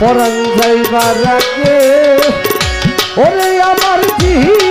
পরাণ যাইবার আগে ওরে আমার জীবন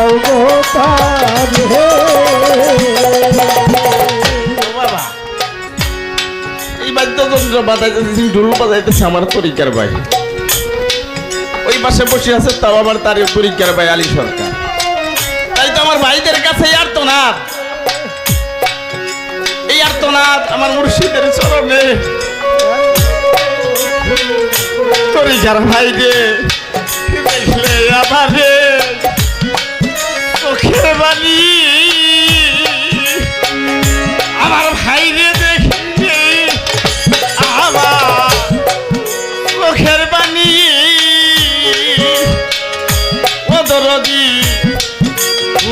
দেখাও গো হে। বাবা। এই বাদ্যযন্ত্র বাজাইতেছি ঢোল বাজাইতেছে আমার পরীক্ষার ভাই। ওই পাশে বসে আছে, তাও আবার তার পরীক্ষার ভাই আলী সরকার। তাই তো আমার ভাইদের কাছে এই আমার মুর্শিদের ভাই চোখের আমার ভাইরে দেখে আমার চোখের বাণী ও দরদি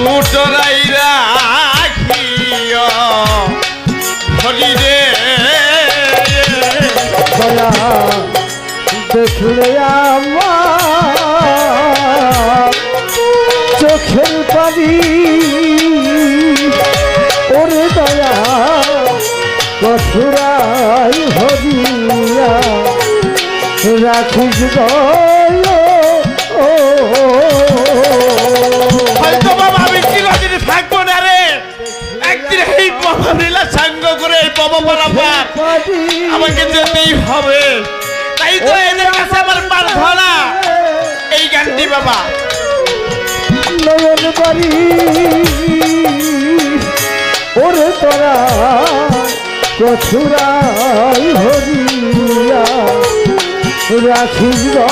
উটরাই রাখিও। হরি দেখলে আমার রাখিস হয়তো বাবা আমি চিরদিন থাকব না রে। একদিন এই বাবা লীলা সাঙ্গ করে এই বাবা পারাপার আমাকে যেতেই হবে। তাই তো এদের কাছে আমার প্রার্থনা। এই গানটি বাবা। নয়ন বাড়ি ওরে তোরা কছুরাই হরিয়া। রাখিস ও।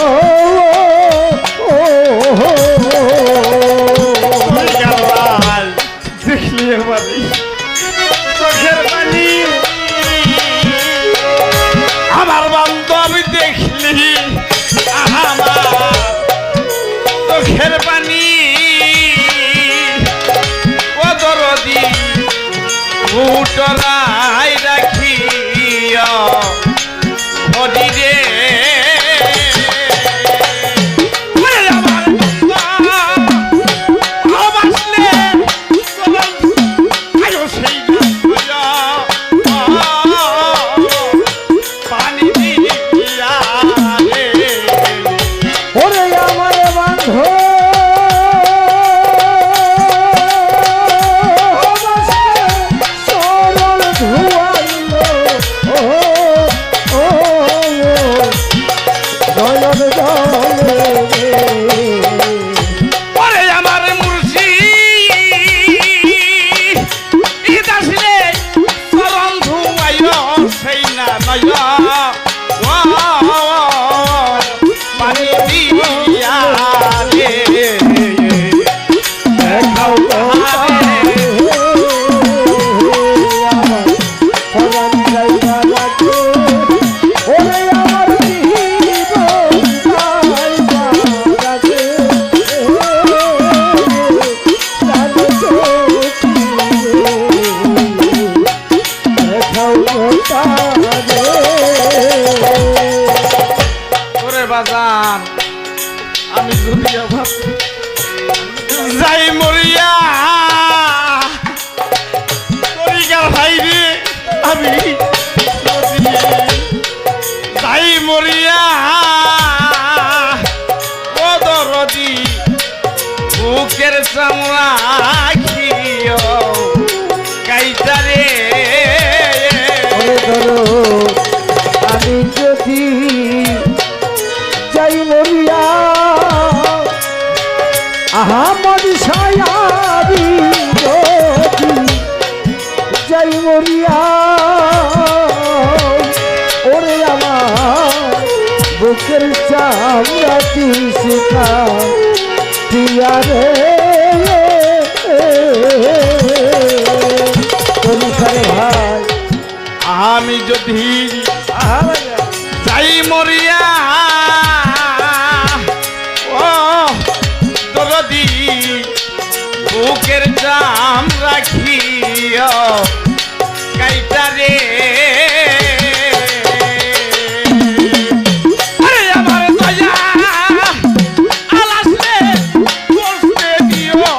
আমরা তুই শিখা দিয়া রে ভাই আমি যদি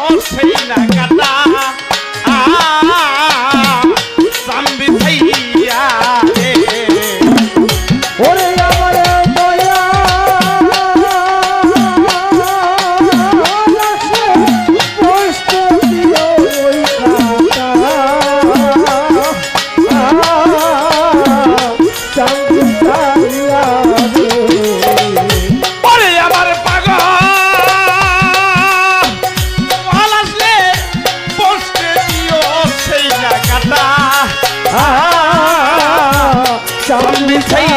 অসেই না কাট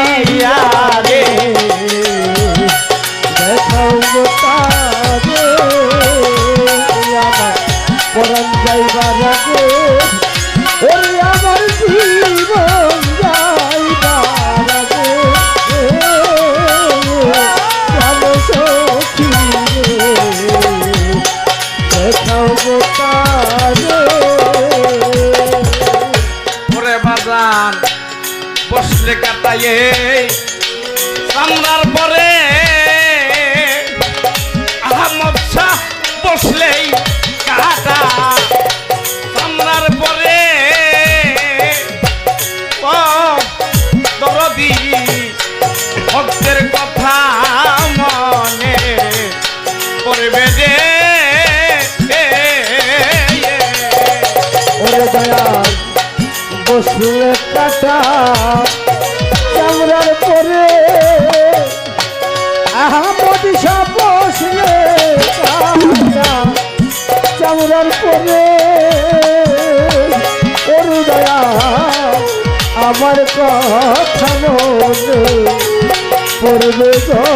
मैया रे देखो চুলে কাটা চামড়ার পরে আহামদি বসলে চামড়ার পরে অরুদয়া আমার কথা মনে পড়বে গো।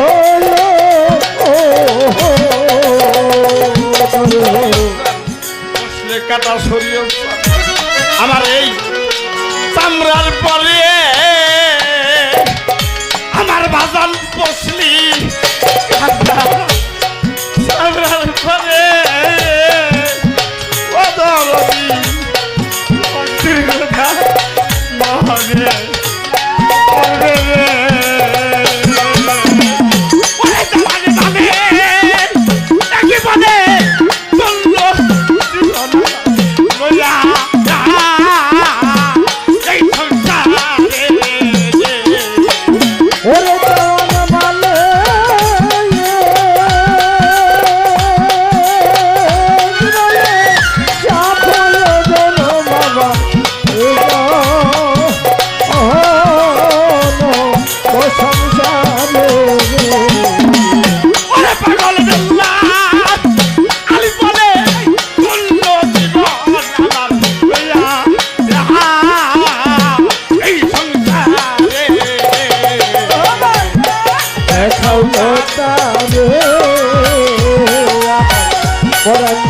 মমতা রে পরাণ